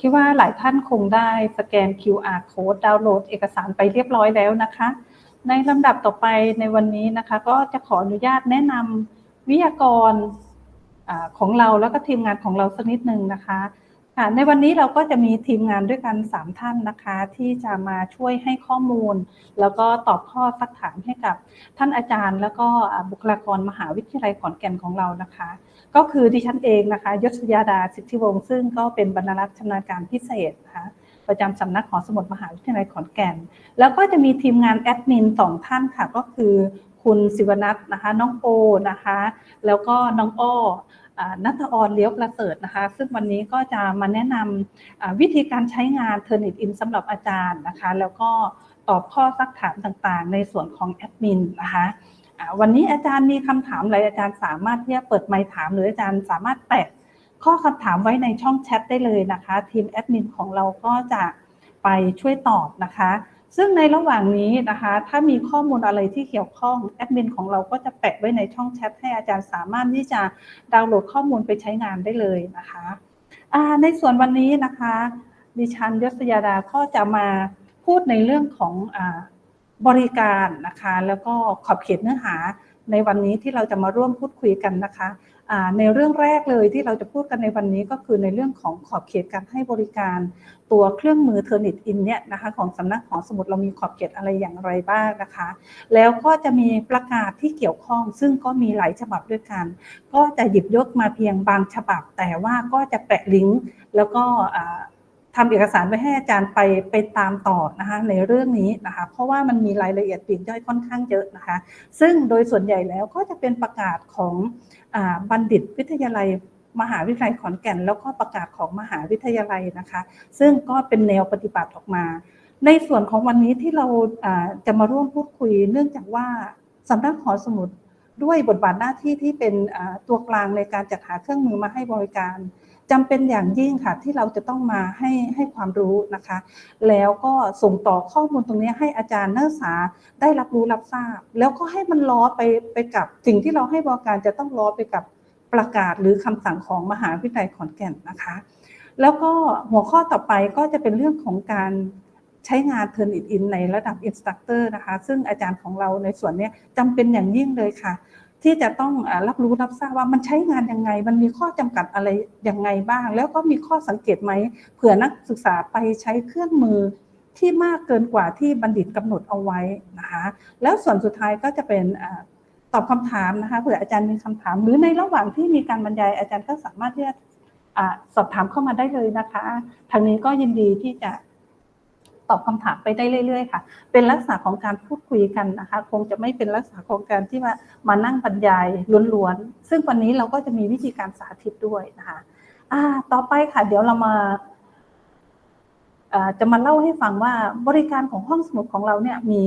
คิดว่าหลายท่านคงได้สแกน QR code ดาวน์โหลดเอกสารไปเรียบร้อยแล้วนะคะ ในลำดับต่อไปในวันนี้นะคะ ก็จะขออนุญาตแนะนำวิทยากรของเราแล้วก็ทีมงานของเราสักนิดหนึ่งนะคะ ในวันนี้เราก็จะมีทีมงานด้วยกัน 3 ท่านนะคะ ที่จะมาช่วยให้ข้อมูล แล้วก็ตอบข้อสักถามให้กับท่านอาจารย์ แล้วก็บุคลากรมหาวิทยาลัยขอนแก่นของเรานะคะ ก็คือดิฉันเองนะคะยศยาดาสิทธิวงศ์ซึ่งก็เป็นบรรลักษ์ชำนาญการพิเศษนะคะประจำสำนักหอสมุดมหาวิทยาลัยขอนแก่น แล้วก็จะมีทีมงานแอดมินสองท่านค่ะก็คือคุณศิวนัทนะคะน้องโอนะคะ แล้วก็น้องอ้อ นัทออนเลี้ยวประเสริฐนะคะ ซึ่งวันนี้ก็จะมาแนะนำวิธีการใช้งาน Turnitin สำหรับอาจารย์นะคะ แล้วก็ตอบข้อซักถามต่างๆ ในส่วนของแอดมินนะคะวันนี้อาจารย์มีคำถามอะไรอาจารย์สามารถที่จะเปิดไมค์ถาม หรืออาจารย์สามารถแปะข้อคำถามไว้ในช่องแชทได้เลยนะคะ ทีมแอดมินของเราก็จะไปช่วยตอบนะคะ ซึ่งในระหว่างนี้นะคะ ถ้ามีข้อมูลอะไรที่เกี่ยวข้องแอดมินของเราก็จะแปะไว้ในช่องแชทให้อาจารย์สามารถที่จะดาวน์โหลดข้อมูลไปใช้งานได้เลยนะคะในส่วนวันนี้นะคะ ดิฉันยศยาดาก็จะมาพูดในเรื่องของอบริการนะคะ แล้วก็ขอบเขตเนื้อหาในวันนี้ที่เราจะมาร่วมพูดคุยกันนะคะ ในเรื่องแรกเลยที่เราจะพูดกันในวันนี้ก็คือในเรื่องของขอบเขตการให้บริการ ตัวเครื่องมือเทอร์นิตอินเนี่ยนะคะของสำนักของสมุดเรามีขอบเขตอะไรอย่างไรบ้างนะคะ แล้วก็จะมีประกาศที่เกี่ยวข้อง ซึ่งก็มีหลายฉบับด้วยกัน ก็จะหยิบยกมาเพียงบางฉบับ แต่ว่าก็จะแปะลิงก์แล้วก็ ทำเอกสารไว้ให้อาจารย์ไปไปตามต่อนะคะในเรื่องนี้นะคะเพราะว่ามันมีรายละเอียดปลีกย่อยค่อนข้างเยอะนะคะ ซึ่งโดยส่วนใหญ่แล้วก็จะเป็นประกาศของบัณฑิตวิทยาลัยมหาวิทยาลัยขอนแก่น แล้วก็ประกาศของมหาวิทยาลัยนะคะ ซึ่งก็เป็นแนวปฏิบัติออกมา ในส่วนของวันนี้ที่เราจะมาร่วมพูดคุย เนื่องจากว่าสำนักหอสมุดด้วยบทบาทหน้าที่ที่เป็นตัวกลางในการจัดหาเครื่องมือมาให้บริการ จำเป็นอย่างยิ่งค่ะที่เราจะต้องมาให้ให้ความรู้นะคะ แล้วก็ส่งต่อข้อมูลตรงนี้ให้อาจารย์นักศึกษาได้รับรู้รับทราบ แล้วก็ให้มันล้อไปไปกับสิ่งที่เราให้บริการจะต้องล้อไปกับประกาศหรือคำสั่งของมหาวิทยาลัยขอนแก่นนะคะ แล้วก็หัวข้อต่อไปก็จะเป็นเรื่องของการใช้งาน Turn It In ในระดับ Instructor นะคะ ซึ่งอาจารย์ของเราในส่วนนี้จำเป็นอย่างยิ่งเลยค่ะ ที่จะต้องรับรู้รับทราบว่ามันใช้งานยังไง มันมีข้อจำกัดอะไรยังไงบ้าง แล้วก็มีข้อสังเกตไหมเผื่อนักศึกษาไปใช้เครื่องมือที่มากเกินกว่าที่บัณฑิตกำหนดเอาไว้นะคะแล้วส่วนสุดท้ายก็จะเป็นตอบคำถามนะคะเผื่ออาจารย์มีคำถาม หรือในระหว่างที่มีการบรรยายอาจารย์ก็สามารถที่จะสอบถามเข้ามาได้เลยนะคะทางนี้ก็ยินดีที่จะ ตอบคำถามไปได้เรื่อย ๆ ค่ะ เป็นลักษณะของการพูดคุยกันนะคะ คงจะไม่เป็นลักษณะของการที่มามานั่งบรรยายล้วนๆ ซึ่งวันนี้เราก็จะมีวิธีการสาธิตด้วยนะคะอ่าต่อไปค่ะเดี๋ยวเรามาจะมาเล่าให้ฟังว่าบริการของห้องสมุดของเราเนี่ยมี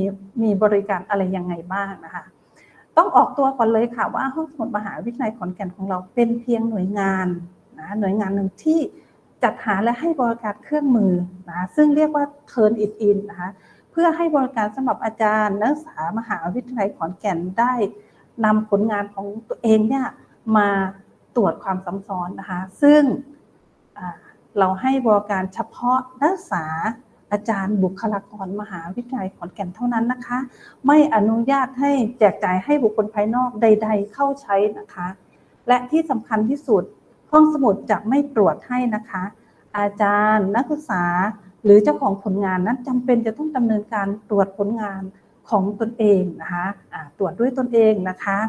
มีบริการอะไรยังไงบ้างนะคะ ต้องออกตัวก่อนเลยค่ะว่าห้องสมุดมหาวิทยาลัยขอนแก่นของเราเป็นเพียงหน่วยงานนะหน่วยงานหนึ่งที่ จัดหาและให้บริการเครื่องมือนะซึ่งเรียกว่า Turn It In นะคะเพื่อให้บริการสำหรับอาจารย์ นักศึกษามหาวิทยาลัยขอนแก่นได้นำผลงานของตัวเองเนี่ยมาตรวจความซ้ำซ้อนนะคะซึ่งเราให้บริการเฉพาะนักศึกษาอาจารย์บุคลากรมหาวิทยาลัยขอนแก่นเท่านั้นนะคะ ไม่อนุญาตให้แจกจ่ายให้บุคคลภายนอกใด ๆ เข้าใช้นะคะ และที่สำคัญที่สุด ห้องสมุดจะไม่ตรวจให้นะคะ อาจารย์นักศึกษาหรือเจ้าของผลงานนั้นจำเป็นจะต้องดำเนินการตรวจผลงานของตนเองนะคะะตรวจด้วยตนเองนะคะ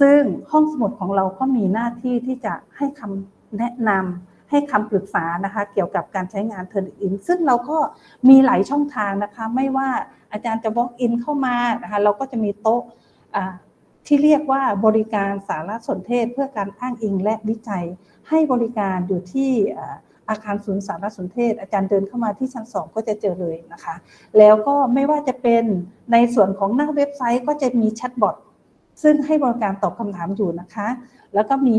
ซึ่งห้องสมุดของเราก็มีหน้าที่ที่จะให้คำแนะนำให้คำปรึกษานะคะเกี่ยวกับการใช้งานเทอร์อินซึ่งเราก็มีหลายช่องทางนะคะ ไม่ว่าอาจารย์จะบล็อกอินเข้ามานะคะเราก็จะมีโต๊ะ ที่เรียกว่าบริการสารสนเทศเพื่อการอ้างอิงและวิจัย ให้บริการอยู่ที่อาคารศูนย์สารสนเทศ อาจารย์เดินเข้ามาที่ชั้นสองก็จะเจอเลยนะคะ แล้วก็ไม่ว่าจะเป็นในส่วนของหน้าเว็บไซต์ก็จะมีแชทบอทซึ่งให้บริการตอบคำถามอยู่นะคะ แล้วก็มี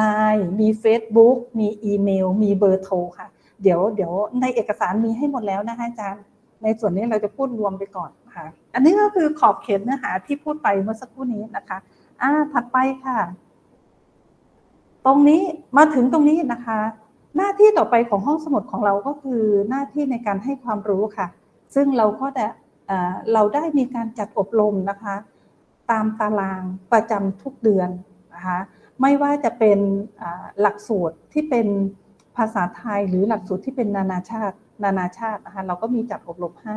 Line มี Facebook มีอีเมล มีเบอร์โทรค่ะ เดี๋ยวเดี๋ยวในเอกสารมีให้หมดแล้วนะคะอาจารย์ ในส่วนนี้เราจะพูดรวมไปก่อน ค่ะ อันนี้ก็คือขอบเขตเนื้อหาที่พูดไปเมื่อสักครู่นี้นะคะ อ่า ถัดไปค่ะ ตรงนี้มาถึงตรงนี้นะคะ หน้าที่ต่อไปของห้องสมุดของเราก็คือหน้าที่ในการให้ความรู้ค่ะ ซึ่งเราก็ได้เราได้มีการจัดอบรมนะคะ ตามตารางประจำทุกเดือนนะคะไม่ว่าจะเป็นหลักสูตรที่เป็นภาษาไทยหรือหลักสูตรที่เป็นนานาชาติ นานาชาตินะคะเราก็มีจัดอบรมให้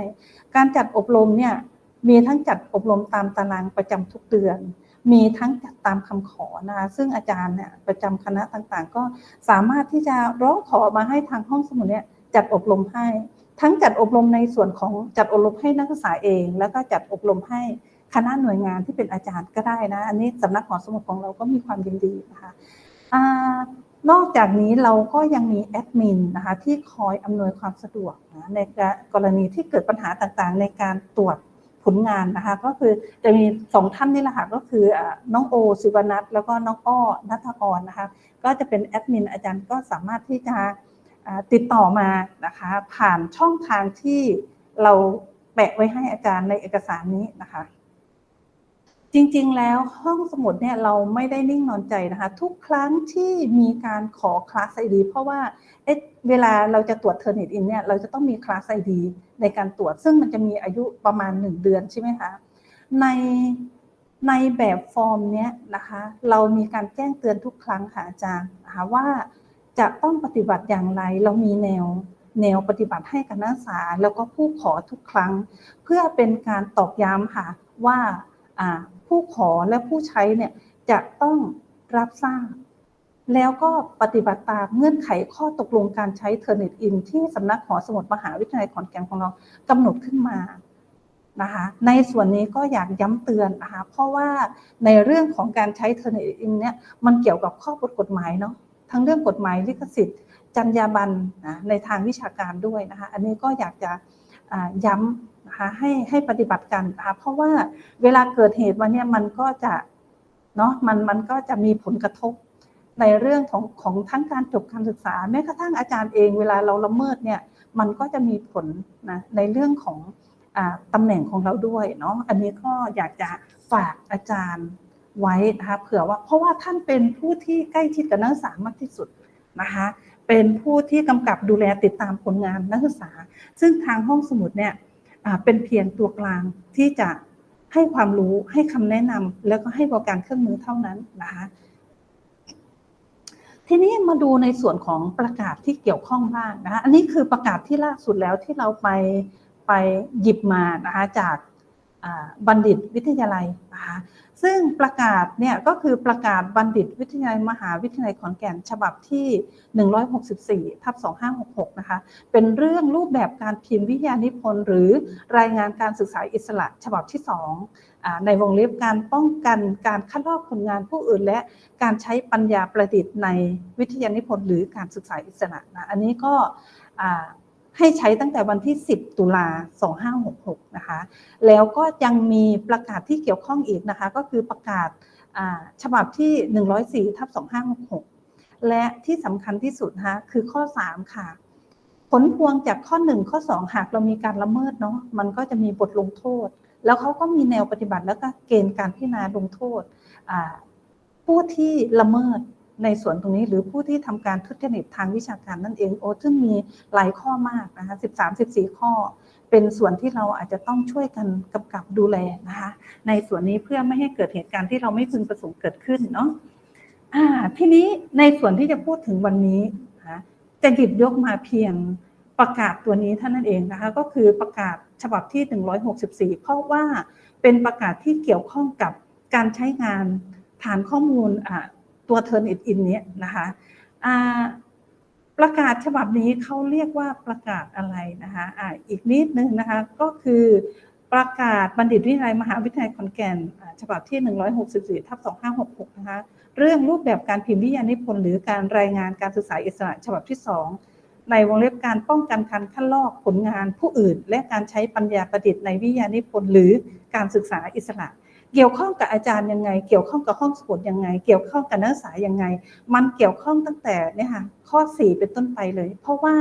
การจัดอบรมเนี่ยมีทั้งจัดอบรมตามตารางประจำทุกเดือน มีทั้งจัดตามคำขอนะคะซึ่งอาจารย์เนี่ยประจำคณะต่างๆ ก็สามารถที่จะร้องขอมาให้ทางห้องสมุดเนี่ยจัดอบรมให้ ทั้งจัดอบรมในส่วนของจัดอบรมให้นักศึกษาเอง แล้วก็จัดอบรมให้คณะหน่วยงานที่เป็นอาจารย์ก็ได้นะ อันนี้สำนักหอสมุดของเราก็มีความยินดีนะคะ นอกจากนี้เราก็ยังมีแอดมินนะคะที่คอยอำนวยความสะดวกนะในกรณีที่เกิดปัญหาต่างๆ ในการตรวจผลงานนะคะก็คือจะมีสองท่านนี่แหละค่ะก็คือน้องโอศิวนัทแล้วก็น้องอ้อนัทกรนะคะก็จะเป็นแอดมินอาจารย์ก็สามารถที่จะติดต่อมานะคะผ่านช่องทางที่เราแปะไว้ให้อาจารย์ในเอกสารนี้นะคะ จริงๆ แล้วห้องสมุดเนี่ยเราไม่ได้นิ่งนอนใจนะคะ ทุกครั้งที่มีการขอคลาสไอดีเพราะว่าเเวลาเราจะตรวจเทอร์เน็ตอินเนี่ยเราจะต้องมีคลาสไอดีในการตรวจ ซึ่งมันจะมีอายุประมาณ 1 เดือนใช่ไหมคะในในแบบฟอร์มเนี้ยนะคะ เรามีการแจ้งเตือนทุกครั้งค่ะอาจารย์นะคะว่าจะต้องปฏิบัติอย่างไรเรามีแนวแนวปฏิบัติให้กับนักศึกษา แล้วก็ผู้ขอทุกครั้ง เพื่อเป็นการตอกย้ำค่ะว่า ผู้ขอและผู้ใช้เนี่ยจะต้องรับทราบ แล้วก็ปฏิบัติตามเงื่อนไขข้อตกลงการใช้เทอร์เน็ตอินที่สำนักหอสมุดมหาวิทยาลัยขอนแก่นของเรากำหนดขึ้นมานะคะในส่วนนี้ก็อยากย้ำเตือนนะคะเพราะว่าในเรื่องของการใช้เทอร์เน็ตอินเนี่ยมันเกี่ยวกับข้อบทกฎหมายเนาะทั้งเรื่องกฎหมายลิขสิทธิ์ จรรยาบรรณนะในทางวิชาการด้วยนะคะอันนี้ก็อยากจะ ย้ำนะคะให้ให้ปฏิบัติกันนะคะเพราะว่าเวลาเกิดเหตุวันนี้มันก็จะเนาะมันมันก็จะมีผลกระทบในเรื่องของของทั้งการจบการศึกษาแม้กระทั่งอาจารย์เองเวลาเราละเมิดเนี่ยมันก็จะมีผลนะในเรื่องของอตำแหน่งของเราด้วยเนาะอันนี้ก็อยากจะฝากอาจารย์ไว้นะคะเผื่อว่าเพราะว่าท่านเป็นผู้ที่ใกล้ชิดกับนักศึกษามากที่สุดนะคะ เป็นผู้ที่กำกับดูแลติดตามผลงานนักศึกษา ซึ่งทางห้องสมุดเนี่ยเป็นเพียงตัวกลางที่จะให้ความรู้ให้คำแนะนำแล้วก็ให้บริการเครื่องมือเท่านั้นนะคะทีนี้มาดูในส่วนของประกาศที่เกี่ยวข้องบ้างนะคะอันนี้คือประกาศที่ล่าสุดแล้วที่เราไปไปหยิบมานะคะจากบัณฑิตวิทยาลัยนะคะ ซึ่งประกาศเนี่ยก็คือประกาศบัณฑิตวิทยาลัยมหาวิทยาลัยขอนแก่นฉบับที่ 164ทับ2566 นะคะ เป็นเรื่องรูปแบบการพิมพ์วิทยานิพนธ์หรือรายงานการศึกษาอิสระฉบับที่ 2 ในวงเล็บการป้องกันการคัดลอกผลงานผู้อื่น และการใช้ปัญญาประดิษฐ์ในวิทยานิพนธ์หรือการศึกษาอิสระนะ อันนี้ก็ ให้ใช้ตั้งแต่วันที่ 10 ตุลา 2566 นะคะ แล้วก็ยังมีประกาศที่เกี่ยวข้องอีกนะคะ ก็คือประกาศฉบับที่ 104 ทับ 2566 และที่สำคัญที่สุดนะคะคือข้อ 3 ค่ะ ผลพวงจากข้อ 1 ข้อ 2 หากเรามีการละเมิดเนาะ มันก็จะมีบทลงโทษ แล้วเขาก็มีแนวปฏิบัติแล้วก็เกณฑ์การพิจารณาลงโทษผู้ที่ละเมิด ในส่วนตรงนี้หรือผู้ที่ทำการทุจริตทางวิชาการนั่นเองโอ้ซึ่งมีหลายข้อมากนะคะสิบสามสิบสี่ข้อ เป็นส่วนที่เราอาจจะต้องช่วยกันกำกับดูแลนะคะในส่วนนี้เพื่อไม่ให้เกิดเหตุการณ์ที่เราไม่พึงประสงค์เกิดขึ้นเนาะทีนี้ในส่วนที่จะพูดถึงวันนี้นะจะหยิบยกมาเพียงประกาศตัวนี้ท่านนั่นเองนะคะก็คือประกาศฉบับที่ 164 เพราะว่าเป็นประกาศที่เกี่ยวข้องกับการใช้งานฐานข้อมูล ตัวเทอร์เน็ตอินเนี้ยนะคะประกาศฉบับนี้เขาเรียกว่าประกาศอะไรนะคะอ่าอีกนิดนึงนะคะก็คือประกาศบัณฑิตวิทยาลัยมหาวิทยาลัยขอนแก่นฉบับที่ 164ทับ2566 นะคะเรื่องรูปแบบการพิมพ์วิทยานิพนธ์หรือการรายงานการศึกษาอิสระฉบับที่ 2 ในวงเล็บการป้องกันการคัดลอกผลงานผู้อื่น และการใช้ปัญญาประดิษฐ์ในวิทยานิพนธ์หรือการศึกษาอิสระ เกี่ยวข้องกับอาจารย์ยังไง เกี่ยวข้องกับห้องสมุดยังไง เกี่ยวข้องกับนักศึกษายังไง มันเกี่ยวข้องตั้งแต่เนี่ยค่ะข้อ 4 เป็นต้นไปเลย เพราะว่า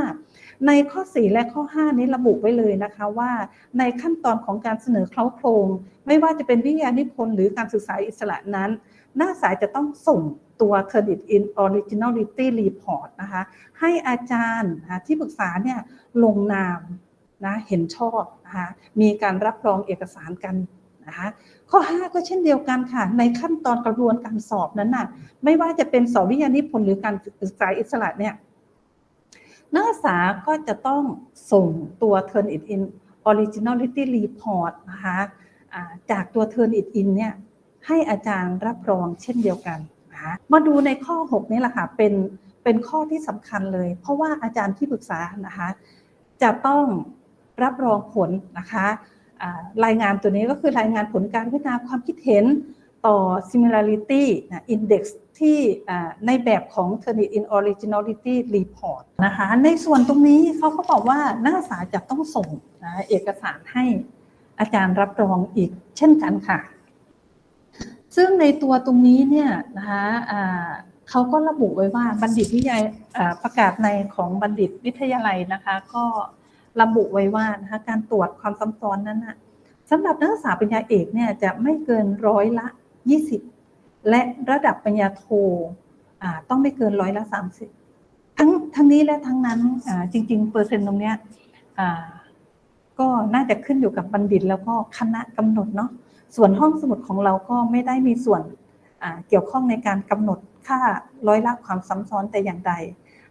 ในข้อ 4 และข้อ 5 นี้ระบุไว้เลยนะคะว่า ในขั้นตอนของการเสนอเคล้าโครง ไม่ว่าจะเป็นวิทยานิพนธ์หรือการศึกษาอิสระนั้นนักศึกษาจะต้องส่งตัว Credit in Originality Report นะคะให้อาจารย์ที่ปรึกษาเนี่ยลงนามนะเห็นชอบนะคะมีการรับรองเอกสารกัน นะคะข้อ 5 ก็เช่นเดียวกันค่ะ ในขั้นตอนกระบวนการสอบนั้นน่ะไม่ว่าจะเป็นสอบวิทยานิพนธ์หรือการศึกษาอิสระเนี่ยนักศึกษาก็จะต้องส่งตัว Turn it in Originality Report นะคะจากตัว Turn it in เนี่ยให้อาจารย์รับรองเช่นเดียวกันนะคะมาดูในข้อ 6 นี้แหละค่ะเป็นเป็นข้อที่สำคัญเลย เพราะว่าอาจารย์ที่ปรึกษานะคะจะต้องรับรองผลนะคะ รายงานตัวนี้ก็คือรายงานผลการพิจารณาความคิดเห็นต่อ similarity นะ index ที่ในแบบของ Turnitin Originality Report นะคะในส่วนตรงนี้เขาก็บอกว่านักศึกษาจะต้องส่งนะเอกสารให้อาจารย์รับรองอีกเช่นกันค่ะ ซึ่งในตัวตรงนี้เนี่ยนะคะเขาก็ระบุไว้ว่าบัณฑิตวิทยาประกาศในของบัณฑิตวิทยาลัยนะคะ ก็ ระบุไว้ว่านะคะการตรวจความซ้ำซ้อนนั้นนะสำหรับนักศึกษาปริญญาเอกเนี่ยจะไม่เกินร้อยละ 20 และระดับปริญญาโทต้องไม่เกินร้อยละ 30 ทั้งทั้งนี้และทั้งนั้นจริง ๆ เปอร์เซ็นต์ตรงเนี้ยก็น่าจะขึ้นอยู่กับบัณฑิตแล้วก็คณะกำหนดเนาะส่วนห้องสมุดของเราก็ไม่ได้มีส่วนเกี่ยวข้องในการกำหนดค่าร้อยละความซ้ำซ้อนแต่อย่างใด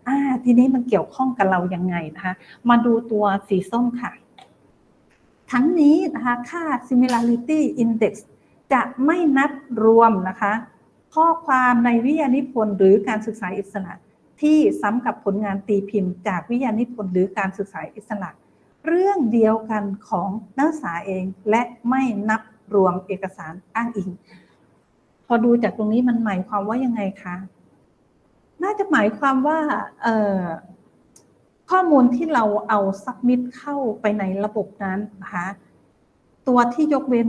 อ่า ทีนี้มันเกี่ยวข้องกับเรายังไงนะคะ มาดูตัวสีส้มค่ะ ทั้งนี้นะคะค่า similarity index จะไม่นับรวมนะคะ ข้อความในวิทยานิพนธ์หรือการศึกษาอิสระ ที่ซ้ำกับผลงานตีพิมพ์จากวิทยานิพนธ์หรือการศึกษาอิสระ เรื่องเดียวกันของนักศึกษาเองและไม่นับรวมเอกสารอ้างอิง พอดูจากตรงนี้มันหมายความว่ายังไงคะ น่าจะหมายความว่าข้อมูลที่เราเอาซับมิดเข้าไปในระบบนั้นนะคะตัวที่ยกเว้น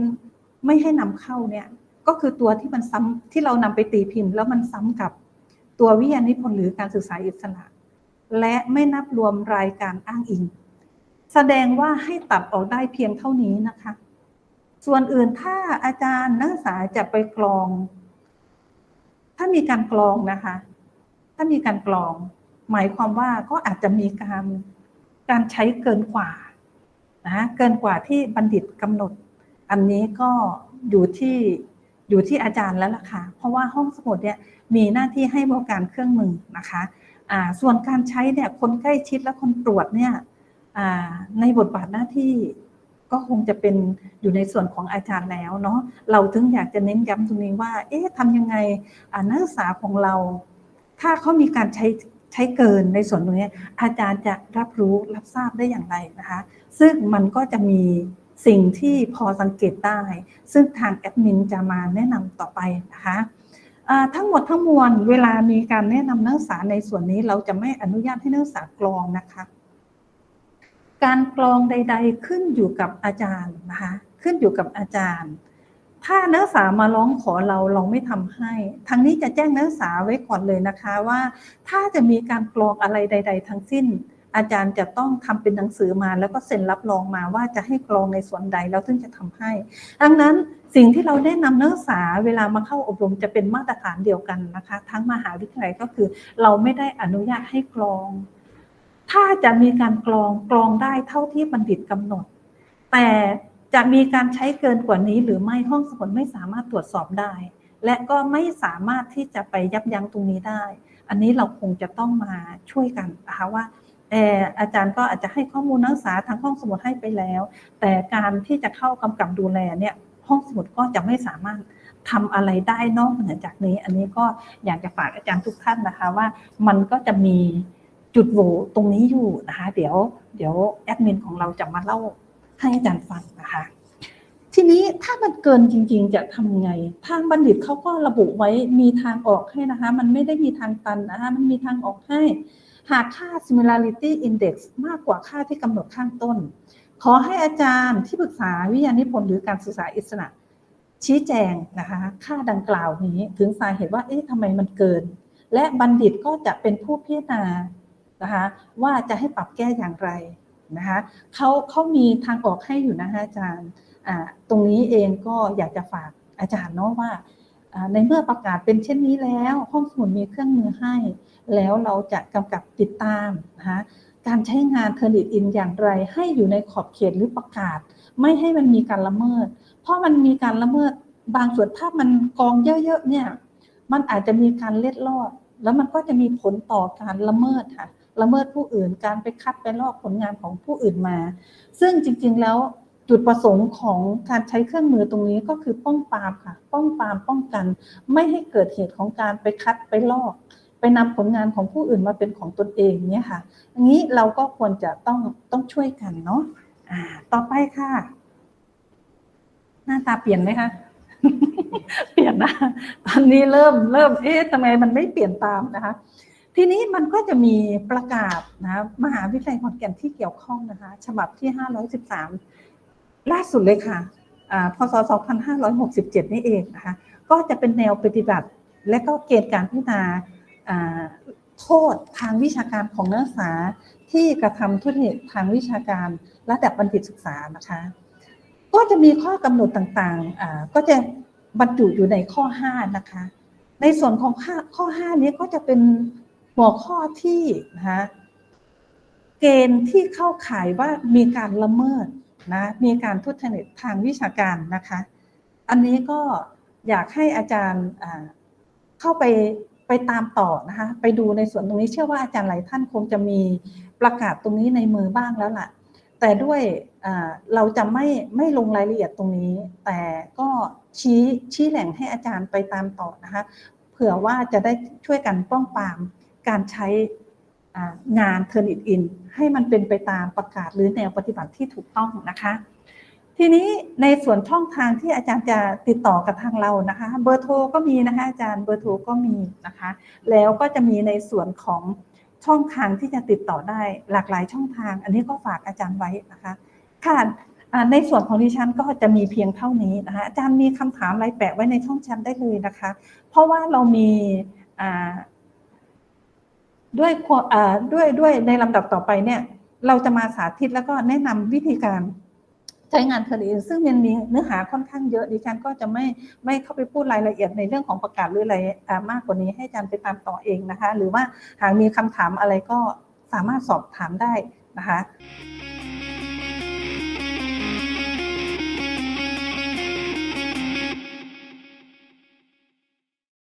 ไม่ให้นำเข้าเนี่ยก็คือตัวที่มันซ้ำที่เรานำไปตีพิมพ์ แล้วมันซ้ำกับตัววิทยานิพนธ์หรือการศึกษาอิสระ และไม่นับรวมรายการอ้างอิง แสดงว่าให้ตัดออกได้เพียงเท่านี้นะคะ ส่วนอื่นถ้าอาจารย์นักศึกษาจะไปกรอง ถ้ามีการกรองนะคะ ถ้ามีการกรอง หมายความว่าก็อาจจะมีการการใช้เกินกว่านะเกินกว่าที่บัณฑิตกำหนด อันนี้ก็อยู่ที่อยู่ที่อาจารย์แล้วล่ะค่ะ เพราะว่าห้องสมุดเนี่ยมีหน้าที่ให้บริการเครื่องมือนะคะอ่าส่วนการใช้เนี่ยคนใกล้ชิดและคนตรวจเนี่ยในบทบาทหน้าที่ก็คงจะเป็นอยู่ในส่วนของอาจารย์แล้วเนาะเราถึงอยากจะเน้นย้ำตรงนี้ว่า เอ๊ะทำยังไงนักศึกษาของเรา ถ้าเขามีการใช้ใช้เกินในส่วนตรงนี้ อาจารย์จะรับรู้รับทราบได้อย่างไรนะคะ ซึ่งมันก็จะมีสิ่งที่พอสังเกตได้ ซึ่งทางแอดมินจะมาแนะนำต่อไปนะคะทั้งหมดทั้งมวลเวลามีการแนะนำนักศึกษาในส่วนนี้เราจะไม่อนุญาตให้นักศึกษากรองนะคะ การกรองใด ๆ ขึ้นอยู่กับอาจารย์นะคะขึ้นอยู่กับอาจารย์ ถ้านักศึกษามาร้องขอเราเราไม่ทำให้ทางนี้จะแจ้งนักศึกษาไว้ก่อนเลยนะคะว่า ถ้าจะมีการกรองอะไรใด ๆ ทั้งสิ้น อาจารย์จะต้องทำเป็นหนังสือมา แล้วก็เซ็นรับรองมาว่าจะให้กรองในส่วนใดแล้วถึงจะทำให้ ดังนั้นสิ่งที่เราแนะนำนักศึกษาเวลามาเข้าอบรมจะเป็นมาตรฐานเดียวกันนะคะ ทั้งมหาวิทยาลัยก็คือ เราไม่ได้อนุญาตให้กรอง ถ้าจะมีการกรองกรองได้เท่าที่บัณฑิตกำหนด แต่ จะมีการใช้เกินกว่านี้ หรือไม่ห้องสมุดไม่สามารถตรวจสอบได้ และก็ไม่สามารถที่จะไปยับยั้งตรงนี้ได้ อันนี้เราคงจะต้องมาช่วยกันนะคะว่าอาจารย์ก็อาจจะให้ข้อมูลนักศึกษาทางห้องสมุดให้ไปแล้ว แต่การที่จะเข้ากำกับดูแลเนี่ยห้องสมุดก็จะไม่สามารถทำอะไรได้นอกเหนือจากนี้ อันนี้ก็อยากจะฝากอาจารย์ทุกท่านนะคะว่ามันก็จะมีจุดโหวตรงนี้อยู่นะคะ เดี๋ยว เดี๋ยวแอดมินของเราจะมาเล่า ให้อาจารย์ฟังนะคะ ทีนี้ถ้ามันเกินจริง ๆ จะทำไง ทางบัณฑิตเขาก็ระบุไว้มีทางออกให้นะคะ มันไม่ได้มีทางตันนะคะมันมีทางออกให้ หากค่า similarity index มากกว่าค่าที่กำหนดข้างต้น ขอให้อาจารย์ที่ปรึกษาวิทยานิพนธ์หรือการศึกษาอิสระชี้แจงนะคะ ค่าดังกล่าวนี้ถึงสาเหตุว่าเอ๊ะทำไมมันเกิน และบัณฑิตก็จะเป็นผู้พิจารณานะคะ ว่าจะให้ปรับแก้อย่างไร นะคะเขาเขามีทางออกให้อยู่นะคะอาจารย์ตรงนี้เองก็อยากจะฝากอาจารย์เนาะว่าในเมื่อประกาศเป็นเช่นนี้แล้ว ห้องสมุดมีเครื่องมือให้ แล้วเราจะกำกับติดตามนะคะการใช้งานเทอร์นิตอินอย่างไร ให้อยู่ในขอบเขตหรือประกาศ ไม่ให้มันมีการละเมิด เพราะมันมีการละเมิดบางส่วนถ้ามันกองเยอะๆเนี่ยมันอาจจะมีการเล็ดลอด แล้วมันก็จะมีผลต่อการละเมิดค่ะ ละเมิดผู้อื่น การไปคัดไปลอกผลงานของผู้อื่นมา ซึ่งจริง ๆ แล้วจุดประสงค์ของการใช้เครื่องมือตรงนี้ก็คือป้องปรามค่ะ ป้องปรามป้องกัน ไม่ให้เกิดเหตุของการไปคัดไปลอก ไปนำผลงานของผู้อื่นมาเป็นของตนเองเนี่ยค่ะอย่างนี้เราก็ควรจะต้องต้องช่วยกันเนาะอ่า ต่อไปค่ะ หน้าตาเปลี่ยนไหมคะเปลี่ยนนะตอนนี้เริ่มเริ่มเอ๊ะทำไมมันไม่เปลี่ยนตามนะคะ ทีนี้มันก็จะมีประกาศนะมหาวิทยาลัยขอนแก่นที่เกี่ยวข้องนะคะ ฉบับที่ 513 ล่าสุดเลยค่ะพศ 2567 นี่เองนะคะ ก็จะเป็นแนวปฏิบัติ และก็เกณฑ์การพิจารณาโทษทางวิชาการของนักศึกษาที่กระทำทุจริตทางวิชาการระดับบัณฑิตศึกษานะคะ ก็จะมีข้อกำหนดต่างๆ ก็จะบรรจุอยู่ในข้อ 5 นะคะ ในส่วนของข้อข้อ5นี้ก็จะเป็น หัวข้อที่นะเกณฑ์ที่เข้าข่ายว่ามีการละเมิดนะมีการทุจริตทางวิชาการนะคะ อันนี้ก็อยากให้อาจารย์เข้าไปไปตามต่อนะคะไปดูในส่วนตรงนี้เชื่อว่าอาจารย์หลายท่านคงจะมีประกาศตรงนี้ในมือบ้างแล้วล่ะ แต่ด้วยเราจะไม่ไม่ลงรายละเอียดตรงนี้ แต่ก็ชี้ชี้แหล่งให้อาจารย์ไปตามต่อนะคะเผื่อว่าจะได้ช่วยกันป้องปราม การใช้อ่างาน Turn it in ให้มันเป็นไปตามประกาศหรือแนวปฏิบัติที่ถูกต้องนะคะ ทีนี้ในส่วนช่องทางที่อาจารย์จะติดต่อกับทางเรานะคะ เบอร์โทรก็มีนะคะอาจารย์เบอร์โทรก็มีนะคะ แล้วก็จะมีในส่วนของช่องทางที่จะติดต่อได้หลากหลายช่องทาง อันนี้ก็ฝากอาจารย์ไว้นะคะค่ะในส่วนของดิฉันก็จะมีเพียงเท่านี้นะคะอาจารย์มีคำถามอะไรแปะไว้ในช่องแชทได้เลยนะคะ เพราะว่าเรามี ด้วยด้วยด้วยในลำดับต่อไปเนี่ย เราจะมาสาธิตแล้วก็แนะนำวิธีการใช้งานเทอร์นซึ่งมันมีเนื้อหาค่อนข้างเยอะดิฉันก็จะไม่ไม่เข้าไปพูดรายละเอียดในเรื่องของประกาศหรืออะไรมากกว่านี้ให้อาจารย์ไปตามต่อเองนะคะ หรือว่าหากมีคำถามอะไรก็สามารถสอบถามได้นะคะ